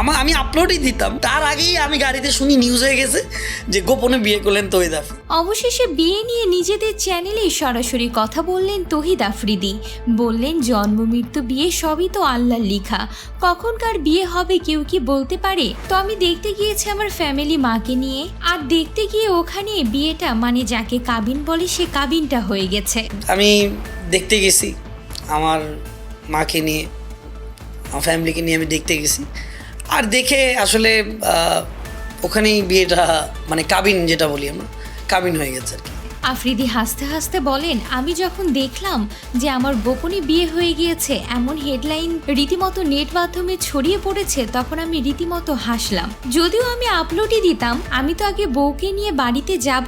আমার আমি আপলোডই দিতাম। তার আগেই আমি গাড়িতে শুনি নিউজ হয়ে গেছে যে গোপনে বিয়ে করলেন তৈদ আফ্রিদি। অবশেষে বিয়ে নিয়ে নিজেদের চ্যানেলে সরাসরি কথা বললেন তহিদ আফ্রিদি। বললেন জন্ম মৃত্যু বিয়ে সবই তো আল্লাহর লিখা। কখনকার বিয়ে হবে কেউ কি বলতে পারে? তো আমি দেখতে গিয়েছি আমার ফ্যামিলি মাকে নিয়ে। আর দেখতে গিয়ে ওখানে বিয়েটা মানে যাকে কাবিন বলে সে কাবিনটা হয়ে গেছে। আমি দেখতে গেছি। আমার মাকে নিয়ে আমার ফ্যামিলিকে নিয়ে আমি দেখতে গেছি। আর দেখে আসলে ওখানেই বিয়েটা মানে কাবিন যেটা বলি আমরা কাবিন হয়ে গেছে আর কি। আফ্রিদি হাসতে হাসতে বলেন আমি যখন দেখলাম যে আমার গোপনে বিয়ে হয়ে গিয়েছে এমন হেডলাইন রীতিমতো নেট মাধ্যমে ছড়িয়ে পড়েছে তখন আমি রীতিমতো হাসলাম। যদিও আমি আপলোডই দিতাম আমি তো আগে বউকে নিয়ে বাড়িতে যাব।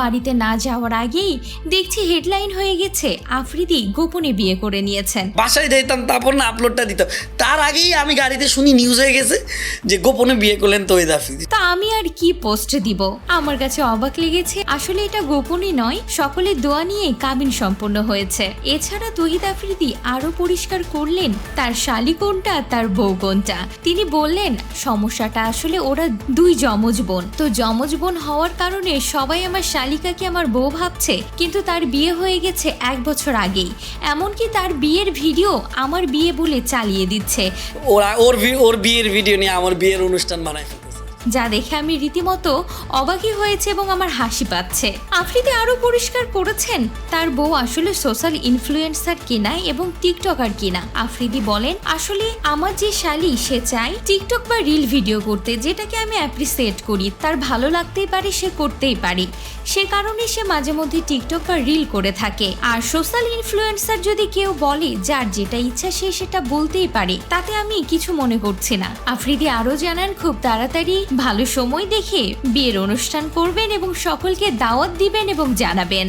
বাড়িতে না যাওয়ার আগেই দেখছি হেডলাইন হয়ে গেছে আফ্রিদি গোপনে বিয়ে করে নিয়েছেন। বাসায় যাইতাম তারপর না আপলোডটা দিতাম তার আগেই আমি গাড়িতে শুনি নিউজ হয়ে গেছে যে গোপনে বিয়ে করলেন তৈদ আফ্রিদি। তা আমি আর কি পোস্ট দিব? আমার কাছে অবাক লেগেছে আসলে এটা গোপনে নয়, সকলের দোয়া নিয়ে কাবিন সম্পন্ন হয়েছে। এছাড়া তহিদ আফ্রিদি আরও পরিষ্কার করলেন তার শালি কোনটা তার বউ কোনটা তিনি বললেন, সমস্যাটা আসলে ওরা দুই যমজ বোন। তো যমজ বোন হওয়ার কারণে সবাই আমার শালিকাকে আমার বউ ভাবছে, কিন্তু তার বিয়ে হয়ে গেছে এক বছর আগেই। এমনকি তার বিয়ের ভিডিও আমার বিয়ে বলে চালিয়ে দিচ্ছে। ওরা ওর ওর বিয়ের ভিডিও নিয়ে আমার বিয়ের অনুষ্ঠান বানায় যা দেখে আমি রীতিমতো অবাকই হয়েছে এবং আমার হাসি পাচ্ছে। আফ্রিদি আরও পরিষ্কার করেছেন, তার বউ আসলে সোশ্যাল ইনফ্লুয়েন্সার কিনা এবং টিকটকার কিনা। আফ্রিদি বলেন, আসলে আমার যে শালি, সে চায় টিকটক বা রিল ভিডিও করতে, যেটাকে আমি অ্যাপ্রিসিয়েট করি। তার ভালো লাগতেই পারে, সে করতেই পারে। সে কারণে সে মাঝে মধ্যে টিকটক বা রিল করে থাকে। আর সোশ্যাল ইনফ্লুয়েন্সার যদি কেউ বলে, যার যেটা ইচ্ছা, সে সেটা বলতেই পারে। তাতে আমি কিছু মনে করছি না। আফ্রিদি আরও জানান, খুব তাড়াতাড়ি ভালো সময় দেখে বিয়ের অনুষ্ঠান করবেন এবং সকলকে দাওয়াত দিবেন এবং জানাবেন।